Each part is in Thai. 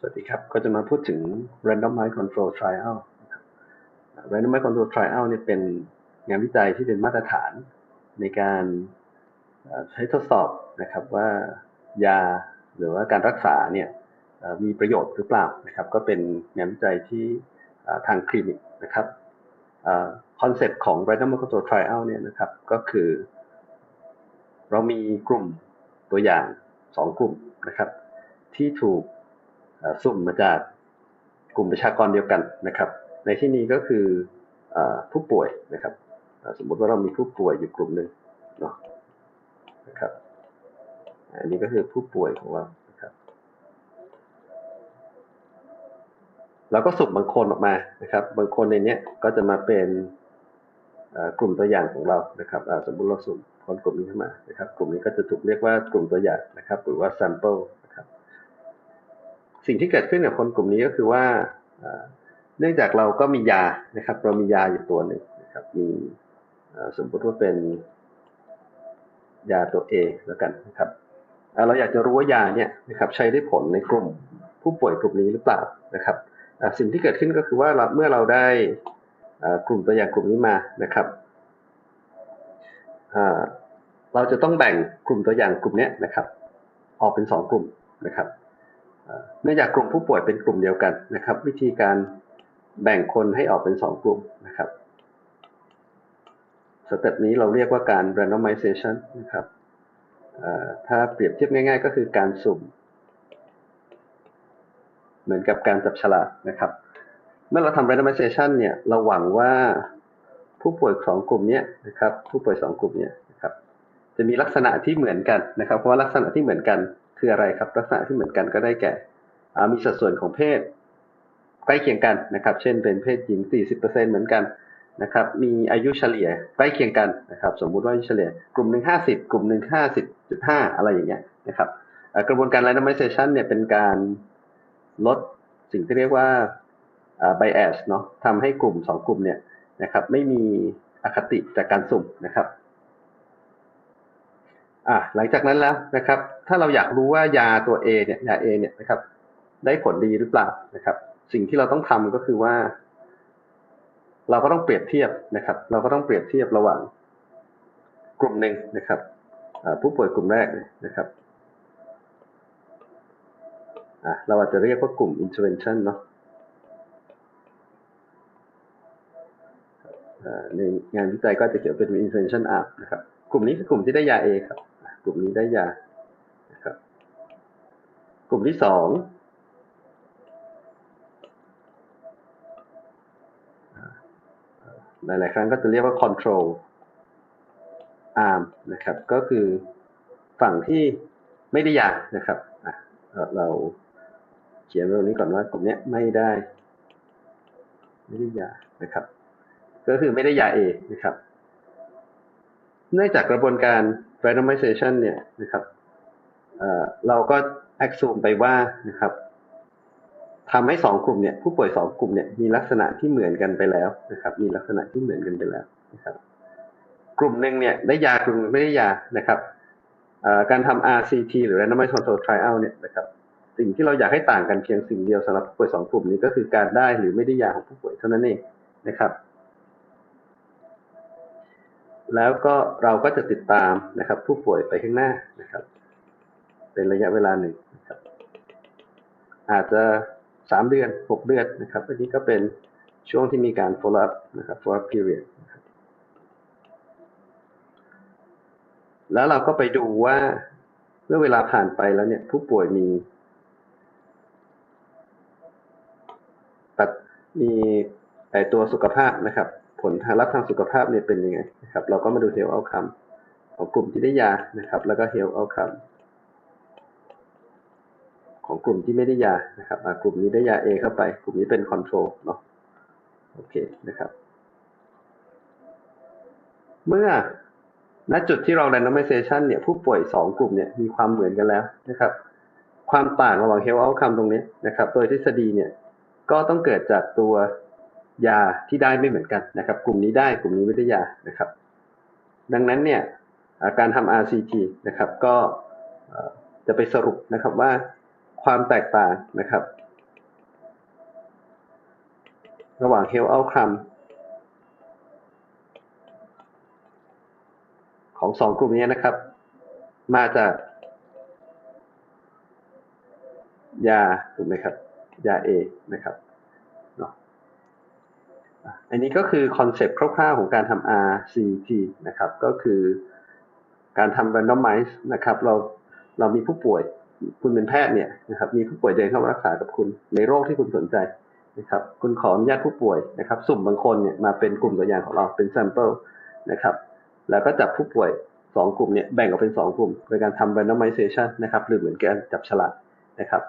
สวัสดีครับ ก็จะมาพูดถึง randomized control trial randomized control trial เนี่ยเป็นงานวิจัยที่เป็นมาตรฐานในการใช้ทดสอบนะครับว่ายาหรือว่าการรักษาเนี่ยมีประโยชน์หรือเปล่านะครับ ก็เป็นงานวิจัยที่ทางคลินิกนะครับคอนเซ็ปต์ของ randomized control trial เนี่ยนะครับก็คือ เรามีกลุ่มตัวอย่างสองกลุ่มนะครับ ที่ถูก สุ่มมาจากกลุ่มประชากรเดียวกันนะครับ ในที่นี้ก็คืออผู้ป่วยนะครับ สมมติว่าเรามีผู้ป่วยอยู่กลุ่มหนึ่งเนาะนะครับ อันนี้ก็คือผู้ป่วยของเรานะครับเราก็สุ่มบางคนออกมานะครับ บางคนในนี้ก็จะมาเป็นกลุ่มตัวอย่างของเรานะครับสมมติเราสุ่มคนกลุ่มนี้เข้ามานะครับ กลุ่มนี้ก็จะถูกเรียกว่ากลุ่มตัวอย่างนะครับ หรือว่า sample สิ่งที่เกิดขึ้นกับคนกลุ่มนี้ก็คือว่าเนื่องจากเราก็มียานะครับ เรามียาอยู่ตัวหนึ่งนะครับ มีสมมติว่าเป็นยาตัว A แล้วกันนะครับเราอยากจะรู้ว่ายาเนี่ยนะครับใช้ได้ผลในกลุ่มผู้ป่วยกลุ่มนี้หรือเปล่านะครับสิ่งที่เกิดขึ้นก็คือว่าเมื่อเราได้กลุ่มตัวอย่างกลุ่มนี้มานะครับเราจะต้องแบ่งกลุ่มตัวอย่างกลุ่มนี้นะครับ ออกเป็นสองกลุ่มนะครับ เนื่องจากกลุ่มผู้ป่วยเป็นกลุ่มเดียวกันนะครับ วิธีการแบ่งคนให้ออกเป็นสองกลุ่มนะครับสเต็ปนี้เราเรียกว่าการ randomization นะครับถ้าเปรียบเทียบง่ายๆ ก็คือการสุ่ม เหมือนกับการจับฉลากนะครับ เมื่อเราทำ randomization เนี่ยเราหวังว่าผู้ป่วยสองกลุ่มนี้นะครับ ผู้ป่วยสองกลุ่มนี้นะครับ จะมีลักษณะที่เหมือนกันนะครับ เพราะว่าลักษณะที่เหมือนกัน คืออะไรครับ ลักษณะที่เหมือนกันก็ได้แก่อามีสัดส่วนของเพศใกล้เคียงกันนะครับ เช่นเป็นเพศหญิง 40%เหมือนกันนะครับ มีอายุเฉลี่ยใกล้เคียงกันนะครับ สมมุติว่าอายุเฉลี่ย กลุ่มหนึ่ง50 กลุ่มหนึ่ง50.5 อะไรอย่างเงี้ยนะครับกระบวนการ randomization เนี่ยเป็นการลดสิ่งที่เรียกว่าอ่า bias เนาะทำให้กลุ่มสองกลุ่มเนี่ยนะครับ ไม่มีอคติจากการสุ่มนะครับ อะหลังจากนั้นแล้วนะครับ ถ้าเราอยากรู้ว่ายาตัว A เนี่ยยา A เนี่ยนะครับ ได้ผลดีหรือเปล่านะครับ สิ่งที่เราต้องทำก็คือว่า เราก็ต้องเปรียบเทียบนะครับ เราก็ต้องเปรียบเทียบระหว่าง กลุ่มหนึ่งนะครับผู้ป่วยกลุ่มแรกนะครับอะเราอาจจะเรียกว่ากลุ่ม intervention เนาะอ่าในงานวิจัยก็จะเขียนเป็น intervention arm นะครับ กลุ่มนี้คือกลุ่มที่ได้ยา A ครับ ลุ่มนี้ได้ยานะครับ กลุ่มที่สองหลาย ๆ ครั้งก็จะเรียกว่า control arm นะครับ ก็คือฝั่งที่ไม่ได้ยานะครับเราเขียนไว้ตรงนี้ก่อนว่ากลุ่มนี้ไม่ได้ ไม่ได้ยานะครับ ก็คือไม่ได้ยา A นะครับ เนื่องจากกระบวนการ randomization เนี่ยนะครับเราก็ assume ไปว่านะครับทำให้สองกลุ่มเนี่ยผู้ป่วยสองกลุ่มเนี่ยมีลักษณะที่เหมือนกันไปแล้วนะครับ มีลักษณะที่เหมือนกันไปแล้วนะครับ กลุ่มหนึ่งเนี่ยได้ยากลุ่มหนึ่งไม่ได้ยานะครับการทำ RCT หรือ randomized control trial เนี่ยนะครับ สิ่งที่เราอยากให้ต่างกันเพียงสิ่งเดียวสำหรับผู้ป่วยสองกลุ่มนี้ก็คือการได้หรือไม่ได้ยาของผู้ป่วยเท่านั้นเองนะครับ แล้วก็เราก็จะติดตามนะครับ ผู้ป่วยไปข้างหน้านะครับ เป็นระยะเวลาหนึ่งนะครับ อาจจะสามเดือนหกเดือนนะครับอันนี้ก็เป็นช่วงที่มีการ follow up นะครับ follow up period แล้วเราก็ไปดูว่าเมื่อเวลาผ่านไปแล้วเนี่ย ผู้ป่วยมีมีไอตัวสุขภาพนะครับ ผลทางลับทางสุขภาพเนี่ยเป็นยังไงนะครับ เราก็มาดู health outcome ของกลุ่มที่ได้ยานะครับ แล้วก็ health outcome ของกลุ่มที่ไม่ได้ยานะครับกลุ่มนี้ได้ยา A เข้าไป กลุ่มนี้เป็น control เนาะโอเคนะครับ เมื่อณจุดที่เรา randomization เนี่ยผู้ป่วยสองกลุ่มเนี่ยมีความเหมือนกันแล้วนะครับ ความต่างระหว่าง health outcome ตรงนี้นะครับ โดยทฤษฎีเนี่ยก็ต้องเกิดจากตัว ยาที่ได้ไม่เหมือนกันนะครับ กลุ่มนี้ได้กลุ่มนี้ไม่ได้ยานะครับ ดังนั้นเนี่ยาการทำ RCT นะครับ ก็จะไปสรุปนะครับว่าความแตกต่างนะครับ ระหว่าง health outcome ของสองกลุ่มนี้นะครับ มาจากยาถูกไหมครับ ยา A นะครับ อันนี้ก็คือคอนเซปต์คร่าวๆของการทำ RCT นะครับ ก็คือการทำ randomize นะครับ เราเรามีผู้ป่วยคุณเป็นแพทย์เนี่ยนะครับมีผู้ป่วยเดินเข้ามารักษากับคุณในโรคที่คุณสนใจนะครับ คุณขออนุญาตผู้ป่วยนะครับ สุ่มบางคนเนี่ยมาเป็นกลุ่มตัวอย่างของเราเป็น sample นะครับ แล้วก็จับผู้ป่วยสองกลุ่มเนี่ยแบ่งออกเป็นสองกลุ่มโดยการทำ randomization นะครับหรือเหมือนการจับฉลากนะครับ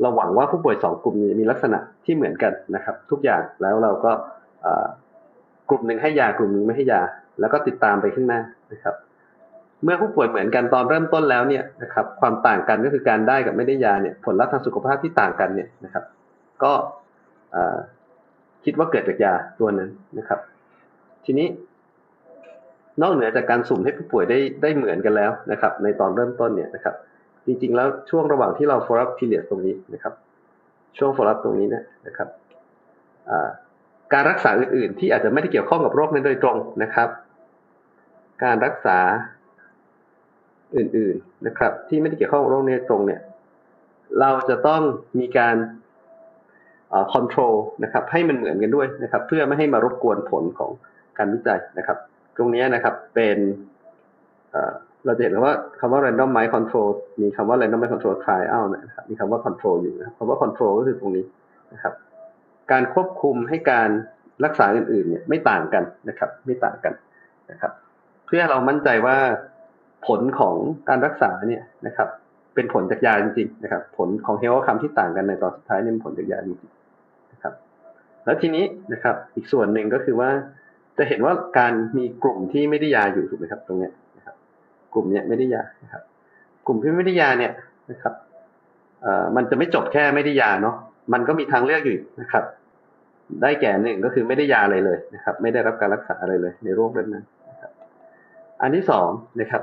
เราหวังว่าผู้ป่วยสองกลุ่มนี้มีลักษณะที่เหมือนกันนะครับ ทุกอย่างแล้วเราก็กลุ่มหนึ่งให้ยากลุ่มหนึ่งไม่ให้ยา แล้วก็ติดตามไปข้างหน้านะครับ เมื่อผู้ป่วยเหมือนกันตอนเริ่มต้นแล้วเนี่ยนะครับความต่างกันก็คือการได้กับไม่ได้ยาเนี่ยผลลัพธ์ทางสุขภาพที่ต่างกันเนี่ยนะครับ ก็คิดว่าเกิดจากยาตัวนั้นนะครับ ทีนี้ นอกเหนือจากการสุ่มให้ผู้ป่วยได้ได้เหมือนกันแล้วนะครับ ในตอนเริ่มต้นเนี่ยนะครับ จริงๆ แล้วช่วงระหว่างที่เรา follow up period ตรงนี้นะครับ ช่วง follow up ตรงนี้เนยนะครับการรักษาอื่นๆ ที่อาจจะไม่ได้เกี่ยวข้องกับโรคนั้นโดยตรงนะครับ การรักษาอื่นๆนะครับ ที่ไม่ได้เกี่ยวข้องกับโรคนี้ตรงเนี่ย เราจะต้องมีการอ่า control นะครับ ให้มันเหมือนกันด้วยนะครับ เพื่อไม่ให้มารบกวนผลของการวิจัยนะครับ ตรงนี้นะครับเป็น เราจะเห็นว่าคำว่า randomize control มีคำว่า randomize control trial นะครับ มีคำว่า control อยู่นะครับคำว่า control ก็คือตรงนี้นะครับ การควบคุมให้การรักษาอื่นๆเนี่ยไม่ต่างกันนะครับ ไม่ต่างกันนะครับ เพื่อเรามั่นใจว่าผลของการรักษาเนี่ยนะครับ เป็นผลจากยาจริงๆนะครับ ผลของ health outcome ที่ต่างกันในตอนสุดท้ายเนี่ยเป็นผลจากยาจริงๆนะครับ แล้วทีนี้นะครับ อีกส่วนหนึ่งก็คือว่าจะเห็นว่าการมีกลุ่มที่ไม่ได้ยาอยู่ถูกไหมครับ ตรงเนี้ย กลุ่มเนี้ยไม่ได้ยานะครับ กลุ่มที่ไม่ได้ยาเนี่ยนะครับเอ่อมันจะไม่จบแค่ไม่ได้ยาเนาะมันก็มีทางเลือกอยู่นะครับ ได้แก่หนึ่งก็คือไม่ได้ยาอะไรเลยนะครับ ไม่ได้รับการรักษาอะไรเลย ในโรคนั้นนะครับอันที่สองนะครับ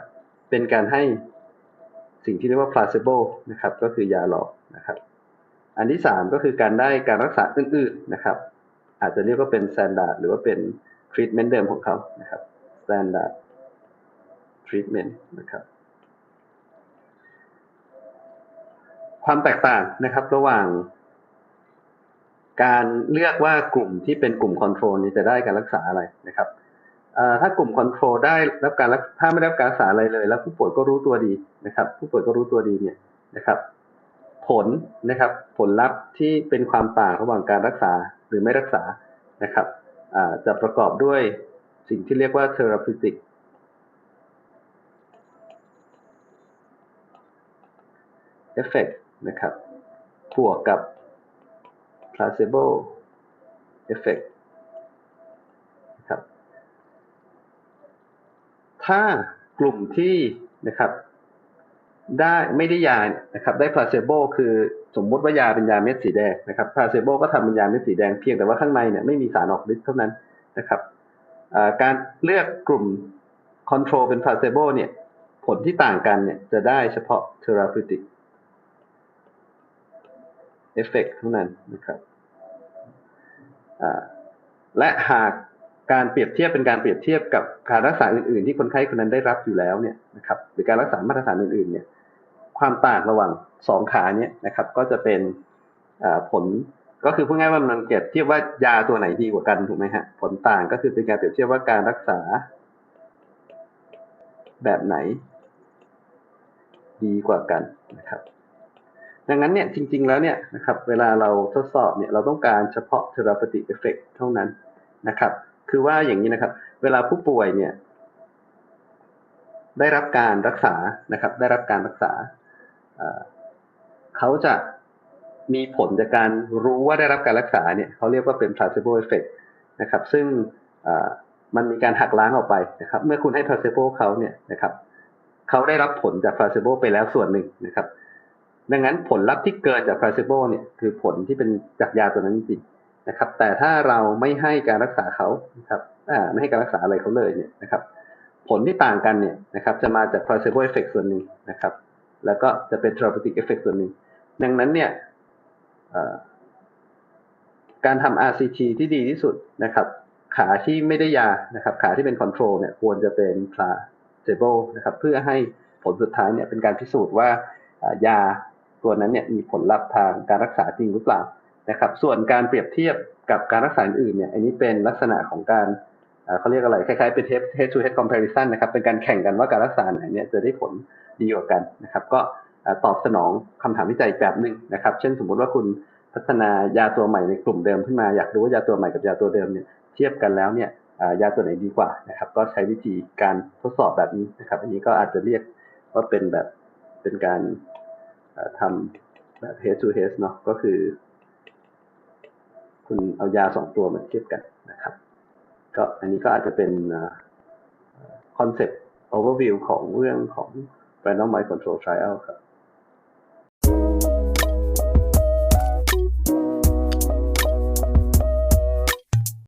เป็นการให้สิ่งที่เรียกว่า placebo นะครับ ก็คือยาหลอกนะครับ อันที่สามก็คือการได้การรักษาอื่นๆนะครับ อาจจะเรียกว่าเป็น standard หรือว่าเป็น treatment เดิมของเขานะครับ standard treatment นะครับ ความแตกต่างนะครับระหว่าง การเลือกว่ากลุ่มที่เป็นกลุ่ม control นี้จะได้การรักษาอะไรนะครับถ้ากลุ่ม control ได้รับการรักถ้าไม่ได้รับการรักษาอะไรเลย แล้วผู้ป่วยก็รู้ตัวดีนะครับ ผู้ป่วยก็รู้ตัวดีเนี่ยนะครับ ผลนะครับ ผลลัพธ์ที่เป็นความต่างระหว่างการรักษาหรือไม่รักษานะครับจะประกอบด้วยสิ่งที่เรียกว่า therapeutic effect นะครับ บวกกับ placebo effect นะครับ ถ้ากลุ่มที่นะครับ ได้ไม่ได้ยานะครับ ได้ placebo คือสมมติว่ายาเป็นยาเม็ดสีแดงนะครับ placebo ก็ทำเป็นยาเม็ดสีแดงเพียงแต่ว่าข้างในเนี่ยไม่มีสารออกฤทธิ์เท่านั้นนะครับการเลือกกลุ่ม control เป็น placebo เนี่ย ผลที่ต่างกันเนี่ยจะได้เฉพาะ therapeutic effect เท่านั้นนะครับและหากการเปรียบเทียบเป็นการเปรียบเทียบกับการรักษาอื่น ๆ ที่คนไข้คนนั้นได้รับอยู่แล้วเนี่ยนะครับหรือการรักษามาตรฐานอื่น ๆ เนี่ย ความต่างระหว่างสองขาเนี่ยนะครับ ก็จะเป็นผลก็คือพูดง่ายๆว่ามันเปรียบเทียบว่ายาตัวไหนดีกว่ากันถูกไหมฮะผลต่างก็คือเป็นการเปรียบเทียบว่าการรักษา แบบไหน ดีกว่ากันนะครับ ดังนั้นเนี่ยจริง ๆแล้วเนี่ยนะครับเวลาเราทดสอบเนี่ยเราต้องการเฉพาะ therapeutic effect เท่านั้นนะครับ คือว่าอย่างนี้นะครับ เวลาผู้ป่วยเนี่ยได้รับการรักษานะครับ ได้รับการรักษา เขาจะมีผลจากการรู้ว่าได้รับการรักษาเนี่ยเขาเรียกว่าเป็น placebo effect นะครับ ซึ่งมันมีการหักล้างออกไปนะครับ เมื่อคุณให้ placebo เขาเนี่ยนะครับเขาได้รับผลจาก placebo ไปแล้วส่วนหนึ่งนะครับ ดังนั้นผลลัพธ์ที่เกินจาก placebo เนี่ยคือผลที่เป็นจากยาตัวนั้นจริงๆนะครับ แต่ถ้าเราไม่ให้การรักษาเขานะครับไม่ให้การรักษาอะไรเขาเลยเนี่ยนะครับ ผลที่ต่างกันเนี่ยนะครับจะมาจาก placebo effect ส่วนหนึ่งนะครับ แล้วก็จะเป็น therapeutic effect ส่วนหนึ่งดังนั้นเนี่ยการทำ RCT ที่ดีที่สุดนะครับ ขาที่ไม่ได้ยานะครับ ขาที่เป็น control เนี่ยควรจะเป็น placebo นะครับ เพื่อให้ผลสุดท้ายเนี่ยเป็นการพิสูจน์ว่ายา ตัวนั้นเนี่ยมีผลลัพธ์ทางการรักษาจริงหรือเปล่านะครับ ส่วนการเปรียบเทียบกับการรักษาอื่นเนี่ยอันนี้เป็นลักษณะของการเขาเรียกอะไรคล้ายๆเป็น head to head comparison นะครับเป็นการแข่งกันว่าการรักษาไหนเนี่ยจะได้ผลดีกว่ากันนะครับ ก็ตอบสนองคำถามวิจัยแบบหนึ่งนะครับ เช่นสมมุติว่าคุณพัฒนายาตัวใหม่ในกลุ่มเดิมขึ้นมาอยากรู้ว่ายาตัวใหม่กับยาตัวเดิมเนี่ยเทียบกันแล้วเนี่ยยาตัวไหนดีกว่านะครับ ก็ใช้วิธีการทดสอบแบบนี้นะครับ อันนี้ก็อาจจะเรียกว่าเป็นแบบเป็นการ ทำแบบ head to head เนาะก็คือ คุณเอายาสองตัวมาเทียบกันนะครับ ก็อันนี้ก็อาจจะเป็นคอนเซ็ปต์ overview ของเรื่องของ random mind control trial ครับ